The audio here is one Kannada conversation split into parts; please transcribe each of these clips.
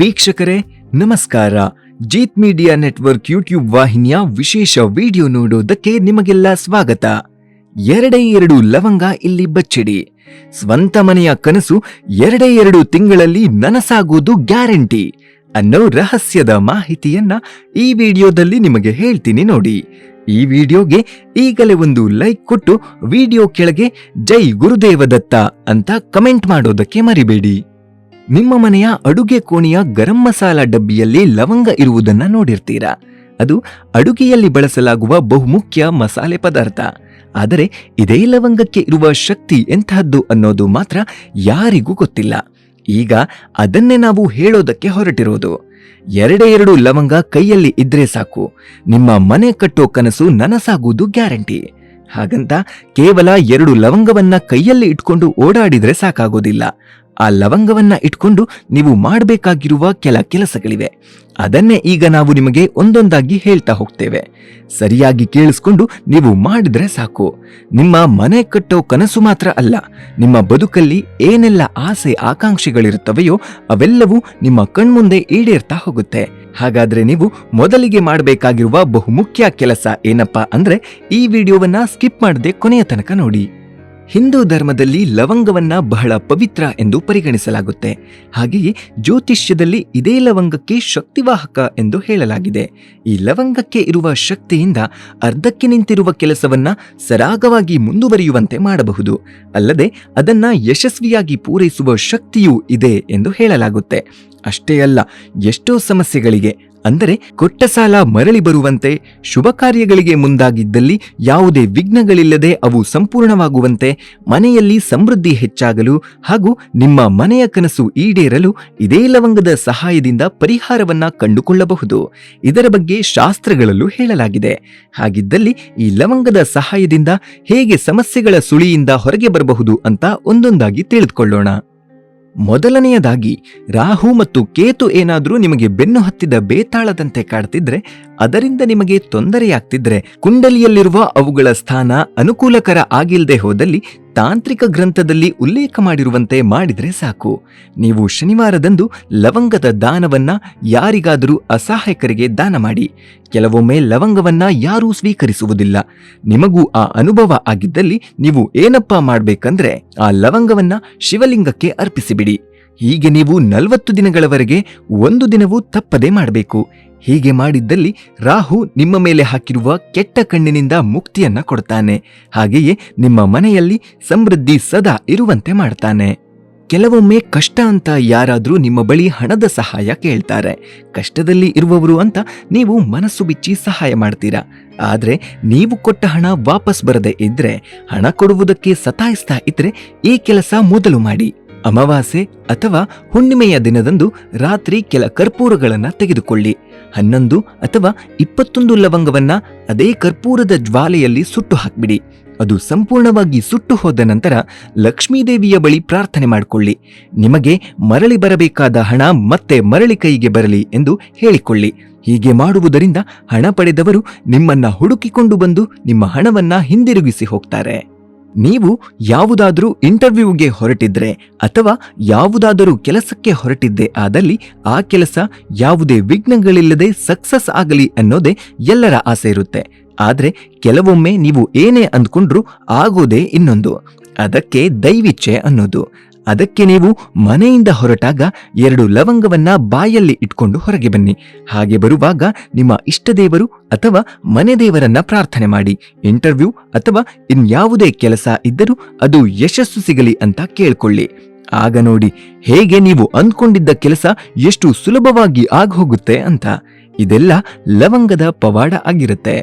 ವೀಕ್ಷಕರೇ, ನಮಸ್ಕಾರ. ಜೀತ್ ಮೀಡಿಯಾ ನೆಟ್ವರ್ಕ್ ಯೂಟ್ಯೂಬ್ ವಾಹಿನಿಯ ವಿಶೇಷ ವಿಡಿಯೋ ನೋಡೋದಕ್ಕೆ ನಿಮಗೆಲ್ಲ ಸ್ವಾಗತ. ಎರಡೇ ಎರಡು ಲವಂಗ, ಇಲ್ಲಿ ಬಚ್ಚಿಡಿ. ಸ್ವಂತ ಮನೆಯ ಕನಸು ಎರಡೇ ಎರಡು ತಿಂಗಳಲ್ಲಿ ನನಸಾಗುವುದು ಗ್ಯಾರಂಟಿ ಅನ್ನೋ ರಹಸ್ಯದ ಮಾಹಿತಿಯನ್ನ ಈ ವಿಡಿಯೋದಲ್ಲಿ ನಿಮಗೆ ಹೇಳ್ತೀನಿ ನೋಡಿ. ಈ ವಿಡಿಯೋಗೆ ಈಗಲೇ ಒಂದು ಲೈಕ್ ಕೊಟ್ಟು ವಿಡಿಯೋ ಕೆಳಗೆ ಜೈ ಗುರುದೇವ ದತ್ತ ಅಂತ ಕಮೆಂಟ್ ಮಾಡೋದಕ್ಕೆ ಮರಿಬೇಡಿ. ನಿಮ್ಮ ಮನೆಯ ಅಡುಗೆ ಕೋಣೆಯ ಗರಂ ಮಸಾಲ ಡಬ್ಬಿಯಲ್ಲಿ ಲವಂಗ ಇರುವುದನ್ನ ನೋಡಿರ್ತೀರಾ? ಅದು ಅಡುಗೆಯಲ್ಲಿ ಬಳಸಲಾಗುವ ಬಹುಮುಖ್ಯ ಮಸಾಲೆ ಪದಾರ್ಥ. ಆದರೆ ಇದೇ ಲವಂಗಕ್ಕೆ ಇರುವ ಶಕ್ತಿ ಎಂತಹದ್ದು ಅನ್ನೋದು ಮಾತ್ರ ಯಾರಿಗೂ ಗೊತ್ತಿಲ್ಲ. ಈಗ ಅದನ್ನೇ ನಾವು ಹೇಳೋದಕ್ಕೆ ಹೊರಟಿರೋದು. ಎರಡೇ ಎರಡು ಲವಂಗ ಕೈಯಲ್ಲಿ ಇದ್ರೆ ಸಾಕು. ನಿಮ್ಮ ಮನೆ ಕಟ್ಟೋ ಕನಸು ನನಸಾಗುವುದು ಗ್ಯಾರಂಟಿ. ಹಾಗಂತ ಕೇವಲ ಎರಡು ಲವಂಗವನ್ನ ಕೈಯಲ್ಲಿ ಇಟ್ಕೊಂಡು ಓಡಾಡಿದ್ರೆ ಸಾಕಾಗೋದಿಲ್ಲ. ಆ ಲವಂಗವನ್ನ ಇಟ್ಕೊಂಡು ನೀವು ಮಾಡಬೇಕಾಗಿರುವ ಕೆಲ ಕೆಲಸಗಳಿವೆ. ಅದನ್ನೇ ಈಗ ನಾವು ನಿಮಗೆ ಒಂದೊಂದಾಗಿ ಹೇಳ್ತಾ ಹೋಗ್ತೇವೆ. ಸರಿಯಾಗಿ ಕೇಳಿಸ್ಕೊಂಡು ನೀವು ಮಾಡಿದ್ರೆ ಸಾಕು. ನಿಮ್ಮ ಮನೆ ಕಟ್ಟೋ ಕನಸು ಮಾತ್ರ ಅಲ್ಲ, ನಿಮ್ಮ ಬದುಕಲ್ಲಿ ಏನೆಲ್ಲ ಆಸೆ ಆಕಾಂಕ್ಷೆಗಳಿರುತ್ತವೆಯೋ ಅವೆಲ್ಲವೂ ನಿಮ್ಮ ಕಣ್ಮುಂದೆ ಈಡೇರ್ತಾ ಹೋಗುತ್ತೆ. ಹಾಗಾದ್ರೆ ನೀವು ಮೊದಲಿಗೆ ಮಾಡಬೇಕಾಗಿರುವ ಬಹುಮುಖ್ಯ ಕೆಲಸ ಏನಪ್ಪಾ ಅಂದ್ರೆ ಈ ವಿಡಿಯೋವನ್ನ ಸ್ಕಿಪ್ ಮಾಡದೆ ಕೊನೆಯ ತನಕ ನೋಡಿ. ಹಿಂದೂ ಧರ್ಮದಲ್ಲಿ ಲವಂಗವನ್ನ ಬಹಳ ಪವಿತ್ರ ಎಂದು ಪರಿಗಣಿಸಲಾಗುತ್ತೆ. ಹಾಗೆಯೇ ಜ್ಯೋತಿಷ್ಯದಲ್ಲಿ ಇದೇ ಲವಂಗಕ್ಕೆ ಶಕ್ತಿವಾಹಕ ಎಂದು ಹೇಳಲಾಗಿದೆ. ಈ ಲವಂಗಕ್ಕೆ ಇರುವ ಶಕ್ತಿಯಿಂದ ಅರ್ಧಕ್ಕೆ ನಿಂತಿರುವ ಕೆಲಸವನ್ನ ಸರಾಗವಾಗಿ ಮುಂದುವರಿಯುವಂತೆ ಮಾಡಬಹುದು. ಅಲ್ಲದೆ ಅದನ್ನ ಯಶಸ್ವಿಯಾಗಿ ಪೂರೈಸುವ ಶಕ್ತಿಯೂ ಇದೆ ಎಂದು ಹೇಳಲಾಗುತ್ತೆ. ಅಷ್ಟೇ ಅಲ್ಲ, ಎಷ್ಟೋ ಸಮಸ್ಯೆಗಳಿಗೆ ಅಂದರೆ ಕೊಟ್ಟ ಸಾಲ ಮರಳಿ ಬರುವಂತೆ ಶುಭ ಕಾರ್ಯಗಳಿಗೆ ಮುಂದಾಗಿದ್ದಲ್ಲಿ ಯಾವುದೇ ವಿಘ್ನಗಳಿಲ್ಲದೆ ಅವು ಸಂಪೂರ್ಣವಾಗುವಂತೆ ಮನೆಯಲ್ಲಿ ಸಮೃದ್ಧಿ ಹೆಚ್ಚಾಗಲು ಹಾಗೂ ನಿಮ್ಮ ಮನೆಯ ಕನಸು ಈಡೇರಲು ಇದೇ ಲವಂಗದ ಸಹಾಯದಿಂದ ಪರಿಹಾರವನ್ನ ಕಂಡುಕೊಳ್ಳಬಹುದು. ಇದರ ಬಗ್ಗೆ ಶಾಸ್ತ್ರಗಳಲ್ಲೂ ಹೇಳಲಾಗಿದೆ. ಹಾಗಿದ್ದಲ್ಲಿ ಈ ಲವಂಗದ ಸಹಾಯದಿಂದ ಹೇಗೆ ಸಮಸ್ಯೆಗಳ ಸುಳಿಯಿಂದ ಹೊರಗೆ ಬರಬಹುದು ಅಂತ ಒಂದೊಂದಾಗಿ ತಿಳಿದುಕೊಳ್ಳೋಣ. ಮೊದಲನೆಯದಾಗಿ ರಾಹು ಮತ್ತು ಕೇತು ಏನಾದರೂ ನಿಮಗೆ ಬೆನ್ನು ಹತ್ತಿದ ಬೇತಾಳದಂತೆ ಕಾಡ್ತಿದ್ರೆ, ಅದರಿಂದ ನಿಮಗೆ ತೊಂದರೆಯಾಗ್ತಿದ್ರೆ, ಕುಂಡಲಿಯಲ್ಲಿರುವ ಅವುಗಳ ಸ್ಥಾನ ಅನುಕೂಲಕರ ಆಗಿಲ್ಲದೆ ಹೋದಲ್ಲಿ ತಾಂತ್ರಿಕ ಗ್ರಂಥದಲ್ಲಿ ಉಲ್ಲೇಖ ಮಾಡಿರುವಂತೆ ಮಾಡಿದರೆ ಸಾಕು. ನೀವು ಶನಿವಾರದಂದು ಲವಂಗದ ದಾನವನ್ನ ಯಾರಿಗಾದರೂ ಅಸಹಾಯಕರಿಗೆ ದಾನ ಮಾಡಿ. ಕೆಲವೊಮ್ಮೆ ಲವಂಗವನ್ನ ಯಾರೂ ಸ್ವೀಕರಿಸುವುದಿಲ್ಲ. ನಿಮಗೂ ಆ ಅನುಭವ ಆಗಿದ್ದಲ್ಲಿ ನೀವು ಏನಪ್ಪ ಮಾಡಬೇಕಂದ್ರೆ ಆ ಲವಂಗವನ್ನ ಶಿವಲಿಂಗಕ್ಕೆ ಅರ್ಪಿಸಿಬಿಡಿ. ಹೀಗೆ ನೀವು ನಲವತ್ತು ದಿನಗಳವರೆಗೆ ಒಂದು ದಿನವೂ ತಪ್ಪದೇ ಮಾಡಬೇಕು. ಹೀಗೆ ಮಾಡಿದ್ದಲ್ಲಿ ರಾಹು ನಿಮ್ಮ ಮೇಲೆ ಹಾಕಿರುವ ಕೆಟ್ಟ ಕಣ್ಣಿನಿಂದ ಮುಕ್ತಿಯನ್ನ ಕೊಡ್ತಾನೆ. ಹಾಗೆಯೇ ನಿಮ್ಮ ಮನೆಯಲ್ಲಿ ಸಮೃದ್ಧಿ ಸದಾ ಇರುವಂತೆ ಮಾಡ್ತಾನೆ. ಕೆಲವೊಮ್ಮೆ ಕಷ್ಟ ಅಂತ ಯಾರಾದರೂ ನಿಮ್ಮ ಬಳಿ ಹಣದ ಸಹಾಯ ಕೇಳ್ತಾರೆ. ಕಷ್ಟದಲ್ಲಿ ಇರುವವರು ಅಂತ ನೀವು ಮನಸ್ಸು ಬಿಚ್ಚಿ ಸಹಾಯ ಮಾಡ್ತೀರಾ. ಆದರೆ ನೀವು ಕೊಟ್ಟ ಹಣ ವಾಪಸ್ ಬರದೇ ಇದ್ರೆ, ಹಣ ಕೊಡುವುದಕ್ಕೆ ಸತಾಯಿಸ್ತಾ ಇದ್ರೆ ಈ ಕೆಲಸ ಮೊದಲು ಮಾಡಿ. ಅಮಾವಾಸ್ಯೆ ಅಥವಾ ಹುಣ್ಣಿಮೆಯ ದಿನದಂದು ರಾತ್ರಿ ಕೆಲ ಕರ್ಪೂರಗಳನ್ನು ತೆಗೆದುಕೊಳ್ಳಿ. ಹನ್ನೊಂದು ಅಥವಾ ಇಪ್ಪತ್ತೊಂದು ಲವಂಗವನ್ನ ಅದೇ ಕರ್ಪೂರದ ಜ್ವಾಲೆಯಲ್ಲಿ ಸುಟ್ಟು ಹಾಕ್ಬಿಡಿ. ಅದು ಸಂಪೂರ್ಣವಾಗಿ ಸುಟ್ಟು ಹೋದ ನಂತರ ಲಕ್ಷ್ಮೀದೇವಿಯ ಬಳಿ ಪ್ರಾರ್ಥನೆ ಮಾಡಿಕೊಳ್ಳಿ. ನಿಮಗೆ ಮರಳಿ ಬರಬೇಕಾದ ಹಣ ಮತ್ತೆ ಮರಳಿ ಕೈಗೆ ಬರಲಿ ಎಂದು ಹೇಳಿಕೊಳ್ಳಿ. ಹೀಗೆ ಮಾಡುವುದರಿಂದ ಹಣ ಪಡೆದವರು ನಿಮ್ಮನ್ನ ಹುಡುಕಿಕೊಂಡು ಬಂದು ನಿಮ್ಮ ಹಣವನ್ನ ಹಿಂದಿರುಗಿಸಿ ಹೋಗ್ತಾರೆ. ನೀವು ಯಾವುದಾದರೂ ಇಂಟರ್ವ್ಯೂಗೆ ಹೊರಟಿದ್ರೆ ಅಥವಾ ಯಾವುದಾದರೂ ಕೆಲಸಕ್ಕೆ ಹೊರಟಿದ್ದೆ ಆದಲ್ಲಿ ಆ ಕೆಲಸ ಯಾವುದೇ ವಿಘ್ನಗಳಿಲ್ಲದೆ ಸಕ್ಸಸ್ ಆಗಲಿ ಅನ್ನೋದೇ ಎಲ್ಲರ ಆಸೆ ಇರುತ್ತೆ. ಆದರೆ ಕೆಲವೊಮ್ಮೆ ನೀವು ಏನೇ ಅಂದ್ಕೊಂಡ್ರೂ ಆಗೋದೇ ಇನ್ನೊಂದು. ಅದಕ್ಕೆ ದೈವಿಚ್ಛೆ ಅನ್ನೋದು. ಅದಕ್ಕೆ ನೀವು ಮನೆಯಿಂದ ಹೊರಟಾಗ ಎರಡು ಲವಂಗವನ್ನ ಬಾಯಲ್ಲಿ ಇಟ್ಕೊಂಡು ಹೊರಗೆ ಬನ್ನಿ. ಹಾಗೆ ಬರುವಾಗ ನಿಮ್ಮ ಇಷ್ಟದೇವರು ಅಥವಾ ಮನೆ ದೇವರನ್ನ ಪ್ರಾರ್ಥನೆ ಮಾಡಿ. ಇಂಟರ್ವ್ಯೂ ಅಥವಾ ಇನ್ಯಾವುದೇ ಕೆಲಸ ಇದ್ದರೂ ಅದು ಯಶಸ್ಸು ಸಿಗಲಿ ಅಂತ ಕೇಳ್ಕೊಳ್ಳಿ. ಆಗ ನೋಡಿ, ಹೇಗೆ ನೀವು ಅಂದ್ಕೊಂಡಿದ್ದ ಕೆಲಸ ಎಷ್ಟು ಸುಲಭವಾಗಿ ಆಗೋಗುತ್ತೆ ಅಂತ. ಇದೆಲ್ಲ ಲವಂಗದ ಪವಾಡ ಆಗಿರುತ್ತೆ.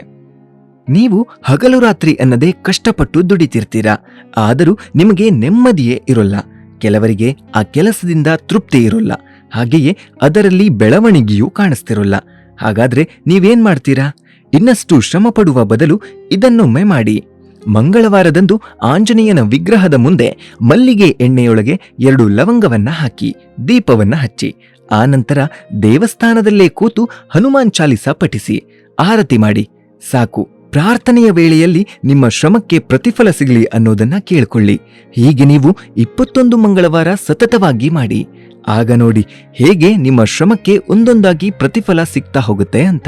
ನೀವು ಹಗಲು ರಾತ್ರಿ ಅನ್ನದೇ ಕಷ್ಟಪಟ್ಟು ದುಡಿತಿರ್ತೀರಾ. ಆದರೂ ನಿಮಗೆ ನೆಮ್ಮದಿಯೇ ಇರೋಲ್ಲ. ಕೆಲವರಿಗೆ ಆ ಕೆಲಸದಿಂದ ತೃಪ್ತಿ ಇರೋಲ್ಲ. ಹಾಗೆಯೇ ಅದರಲ್ಲಿ ಬೆಳವಣಿಗೆಯೂ ಕಾಣಿಸ್ತಿರೋಲ್ಲ. ಹಾಗಾದ್ರೆ ನೀವೇನ್ ಮಾಡ್ತೀರಾ? ಇನ್ನಷ್ಟು ಶ್ರಮ ಪಡುವ ಬದಲು ಇದನ್ನೊಮ್ಮೆ ಮಾಡಿ. ಮಂಗಳವಾರದಂದು ಆಂಜನೇಯನ ವಿಗ್ರಹದ ಮುಂದೆ ಮಲ್ಲಿಗೆ ಎಣ್ಣೆಯೊಳಗೆ ಎರಡು ಲವಂಗವನ್ನ ಹಾಕಿ, ದೀಪವನ್ನ ಹಚ್ಚಿ. ಆನಂತರ ದೇವಸ್ಥಾನದಲ್ಲೇ ಕೂತು ಹನುಮಾನ್ ಚಾಲಿಸ ಪಠಿಸಿ. ಆರತಿ ಮಾಡಿ. ಸಾಕು. ಪ್ರಾರ್ಥನೆಯ ವೇಳೆಯಲ್ಲಿ ನಿಮ್ಮ ಶ್ರಮಕ್ಕೆ ಪ್ರತಿಫಲ ಸಿಗಲಿ ಅನ್ನೋದನ್ನ ಕೇಳಿಕೊಳ್ಳಿ. ಹೀಗೆ ನೀವು ಇಪ್ಪತ್ತೊಂದು ಮಂಗಳವಾರ ಸತತವಾಗಿ ಮಾಡಿ. ಆಗ ನೋಡಿ ಹೇಗೆ ನಿಮ್ಮ ಶ್ರಮಕ್ಕೆ ಒಂದೊಂದಾಗಿ ಪ್ರತಿಫಲ ಸಿಗ್ತಾ ಹೋಗುತ್ತೆ ಅಂತ.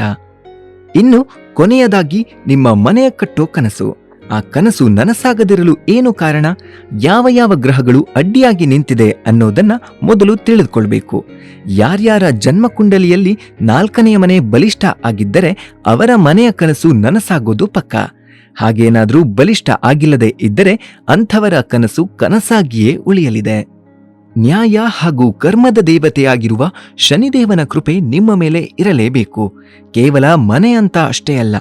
ಇನ್ನು ಕೊನೆಯದಾಗಿ ನಿಮ್ಮ ಮನೆಯ ಕಟ್ಟೋ ಕನಸು. ಆ ಕನಸು ನನಸಾಗದಿರಲು ಏನು ಕಾರಣ? ಯಾವ ಯಾವ ಗ್ರಹಗಳು ಅಡ್ಡಿಯಾಗಿ ನಿಂತಿದೆ ಅನ್ನೋದನ್ನ ಮೊದಲು ತಿಳಿದುಕೊಳ್ಬೇಕು. ಯಾರ್ಯಾರ ಜನ್ಮಕುಂಡಲಿಯಲ್ಲಿ ನಾಲ್ಕನೆಯ ಮನೆ ಬಲಿಷ್ಠ ಆಗಿದ್ದರೆ ಅವರ ಮನೆಯ ಕನಸು ನನಸಾಗೋದು ಪಕ್ಕ. ಹಾಗೇನಾದರೂ ಬಲಿಷ್ಠ ಆಗಿಲ್ಲದೆ ಇದ್ದರೆ ಅಂಥವರ ಕನಸು ಕನಸಾಗಿಯೇ ಉಳಿಯಲಿದೆ. ನ್ಯಾಯ ಹಾಗೂ ಕರ್ಮದ ದೇವತೆಯಾಗಿರುವ ಶನಿದೇವನ ಕೃಪೆ ನಿಮ್ಮ ಮೇಲೆ ಇರಲೇಬೇಕು. ಕೇವಲ ಮನೆ ಅಂತ ಅಷ್ಟೇ ಅಲ್ಲ,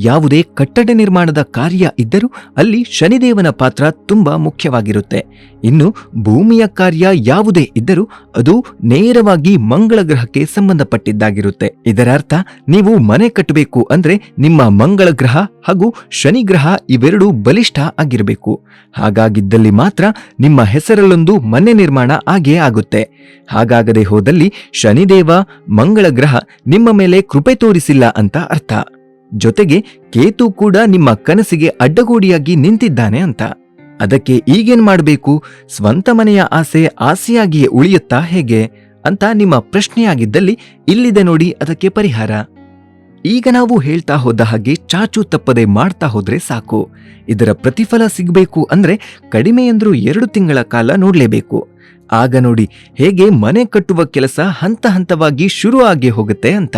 ಯಾವುದೇ ಕಟ್ಟಡ ನಿರ್ಮಾಣದ ಕಾರ್ಯ ಇದ್ದರೂ ಅಲ್ಲಿ ಶನಿದೇವನ ಪಾತ್ರ ತುಂಬಾ ಮುಖ್ಯವಾಗಿರುತ್ತೆ. ಇನ್ನು ಭೂಮಿಯ ಕಾರ್ಯ ಯಾವುದೇ ಇದ್ದರೂ ಅದು ನೇರವಾಗಿ ಮಂಗಳ ಗ್ರಹಕ್ಕೆ ಸಂಬಂಧಪಟ್ಟಿದ್ದಾಗಿರುತ್ತೆ. ಇದರರ್ಥ, ನೀವು ಮನೆ ಕಟ್ಟಬೇಕು ಅಂದ್ರೆ ನಿಮ್ಮ ಮಂಗಳ ಗ್ರಹ ಹಾಗೂ ಶನಿ ಗ್ರಹ ಇವೆರಡೂ ಬಲಿಷ್ಠ ಆಗಿರಬೇಕು. ಹಾಗಾಗಿದ್ದಲ್ಲಿ ಮಾತ್ರ ನಿಮ್ಮ ಹೆಸರಲ್ಲೊಂದು ಮನೆ ನಿರ್ಮಾಣ ಆಗೇ ಆಗುತ್ತೆ. ಹಾಗಾಗದೆ ಹೋದಲ್ಲಿ ಶನಿದೇವ ಮಂಗಳ ಗ್ರಹ ನಿಮ್ಮ ಮೇಲೆ ಕೃಪೆ ತೋರಿಸಿಲ್ಲ ಅಂತ ಅರ್ಥ. ಜೊತೆಗೆ ಕೇತು ಕೂಡ ನಿಮ್ಮ ಕನಸಿಗೆ ಅಡ್ಡಗೋಡಿಯಾಗಿ ನಿಂತಿದ್ದಾನೆ ಅಂತ. ಅದಕ್ಕೆ ಈಗೇನ್ ಮಾಡಬೇಕು? ಸ್ವಂತ ಮನೆಯ ಆಸೆ ಆಸೆಯಾಗಿಯೇ ಉಳಿಯುತ್ತಾ ಹೇಗೆ? ಅಂತ ನಿಮ್ಮ ಪ್ರಶ್ನೆಯಾಗಿದ್ದಲ್ಲಿ ಇಲ್ಲಿದೆ ನೋಡಿ ಅದಕ್ಕೆ ಪರಿಹಾರ. ಈಗ ನಾವು ಹೇಳ್ತಾ ಹೋದ ಹಾಗೆ ಚಾಚು ತಪ್ಪದೆ ಮಾಡ್ತಾ ಹೋದ್ರೆ ಸಾಕು. ಇದರ ಪ್ರತಿಫಲ ಸಿಗಬೇಕು ಅಂದ್ರೆ ಕಡಿಮೆ ಎಂದರೂ ಎರಡು ತಿಂಗಳ ಕಾಲ ನೋಡ್ಲೇಬೇಕು. ಆಗ ನೋಡಿ, ಹೇಗೆ ಮನೆ ಕಟ್ಟುವ ಕೆಲಸ ಹಂತ ಹಂತವಾಗಿ ಶುರು ಆಗಿ ಹೋಗುತ್ತೆ ಅಂತ.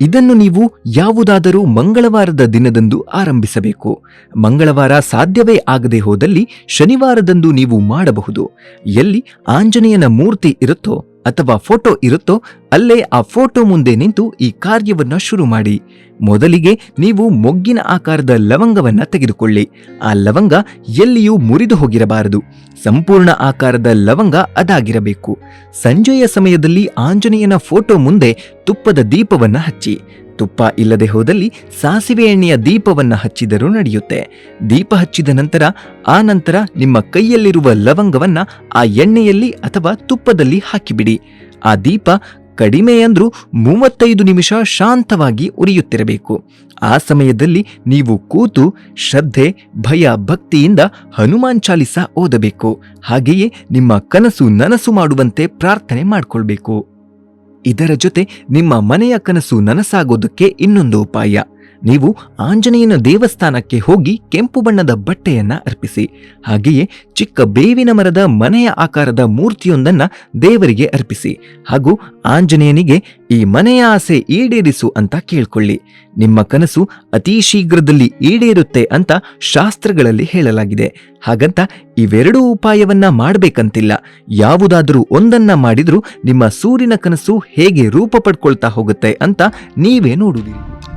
ಇದನ್ನು ನೀವು ಯಾವುದಾದರೂ ಮಂಗಳವಾರದ ದಿನದಂದು ಆರಂಭಿಸಬೇಕು. ಮಂಗಳವಾರ ಸಾಧ್ಯವೇ ಆಗದೆ ಹೋದಲ್ಲಿ ಶನಿವಾರದಂದು ನೀವು ಮಾಡಬಹುದು. ಎಲ್ಲಿ ಆಂಜನೇಯನ ಮೂರ್ತಿ ಇರುತ್ತೋ ಅಥವಾ ಫೋಟೋ ಇರುತ್ತೋ ಅಲ್ಲೇ ಆ ಫೋಟೋ ಮುಂದೆ ನಿಂತು ಈ ಕಾರ್ಯವನ್ನು ಶುರು ಮಾಡಿ. ಮೊದಲಿಗೆ ನೀವು ಮೊಗ್ಗಿನ ಆಕಾರದ ಲವಂಗವನ್ನು ತೆಗೆದುಕೊಳ್ಳಿ. ಆ ಲವಂಗ ಎಲ್ಲಿಯೂ ಮುರಿದು ಹೋಗಿರಬಾರದು. ಸಂಪೂರ್ಣ ಆಕಾರದ ಲವಂಗ ಅದಾಗಿರಬೇಕು. ಸಂಜೆಯ ಸಮಯದಲ್ಲಿ ಆಂಜನೇಯನ ಫೋಟೋ ಮುಂದೆ ತುಪ್ಪದ ದೀಪವನ್ನು ಹಚ್ಚಿ. ತುಪ್ಪ ಇಲ್ಲದೆ ಹೋದಲ್ಲಿ ಸಾಸಿವೆ ಎಣ್ಣೆಯ ದೀಪವನ್ನು ಹಚ್ಚಿದರೂ ನಡೆಯುತ್ತೆ. ದೀಪ ಹಚ್ಚಿದ ನಂತರ, ಆ ನಂತರ ನಿಮ್ಮ ಕೈಯಲ್ಲಿರುವ ಲವಂಗವನ್ನ ಆ ಎಣ್ಣೆಯಲ್ಲಿ ಅಥವಾ ತುಪ್ಪದಲ್ಲಿ ಹಾಕಿಬಿಡಿ. ಆ ದೀಪ ಕಡಿಮೆ ಅಂದ್ರೂ ಮೂವತ್ತೈದು ನಿಮಿಷ ಶಾಂತವಾಗಿ ಉರಿಯುತ್ತಿರಬೇಕು. ಆ ಸಮಯದಲ್ಲಿ ನೀವು ಕೂತು ಶ್ರದ್ಧೆ, ಭಯ, ಭಕ್ತಿಯಿಂದ ಹನುಮಾನ್ ಚಾಲಿಸ ಓದಬೇಕು. ಹಾಗೆಯೇ ನಿಮ್ಮ ಕನಸು ನನಸು ಮಾಡುವಂತೆ ಪ್ರಾರ್ಥನೆ ಮಾಡ್ಕೊಳ್ಬೇಕು. ಇದರ ಜೊತೆ ನಿಮ್ಮ ಮನೆಯ ಕನಸು ನನಸಾಗೋದಕ್ಕೆ ಇನ್ನೊಂದು ಉಪಾಯ. ನೀವು ಆಂಜನೇಯನ ದೇವಸ್ಥಾನಕ್ಕೆ ಹೋಗಿ ಕೆಂಪು ಬಣ್ಣದ ಬಟ್ಟೆಯನ್ನ ಅರ್ಪಿಸಿ. ಹಾಗೆಯೇ ಚಿಕ್ಕ ಬೇವಿನ ಮರದ ಮನೆಯ ಆಕಾರದ ಮೂರ್ತಿಯೊಂದನ್ನ ದೇವರಿಗೆ ಅರ್ಪಿಸಿ. ಹಾಗೂ ಆಂಜನೇಯನಿಗೆ ಈ ಮನೆಯ ಆಸೆ ಈಡೇರಿಸು ಅಂತ ಕೇಳ್ಕೊಳ್ಳಿ. ನಿಮ್ಮ ಕನಸು ಅತಿ ಶೀಘ್ರದಲ್ಲಿ ಈಡೇರುತ್ತೆ ಅಂತ ಶಾಸ್ತ್ರಗಳಲ್ಲಿ ಹೇಳಲಾಗಿದೆ. ಹಾಗಂತ ಇವೆರಡೂ ಉಪಾಯವನ್ನ ಮಾಡಬೇಕಂತಿಲ್ಲ. ಯಾವುದಾದರೂ ಒಂದನ್ನ ಮಾಡಿದ್ರೂ ನಿಮ್ಮ ಸೂರಿನ ಕನಸು ಹೇಗೆ ರೂಪ ಪಡ್ಕೊಳ್ತಾ ಹೋಗುತ್ತೆ ಅಂತ ನೀವೇ ನೋಡುವಿರಿ.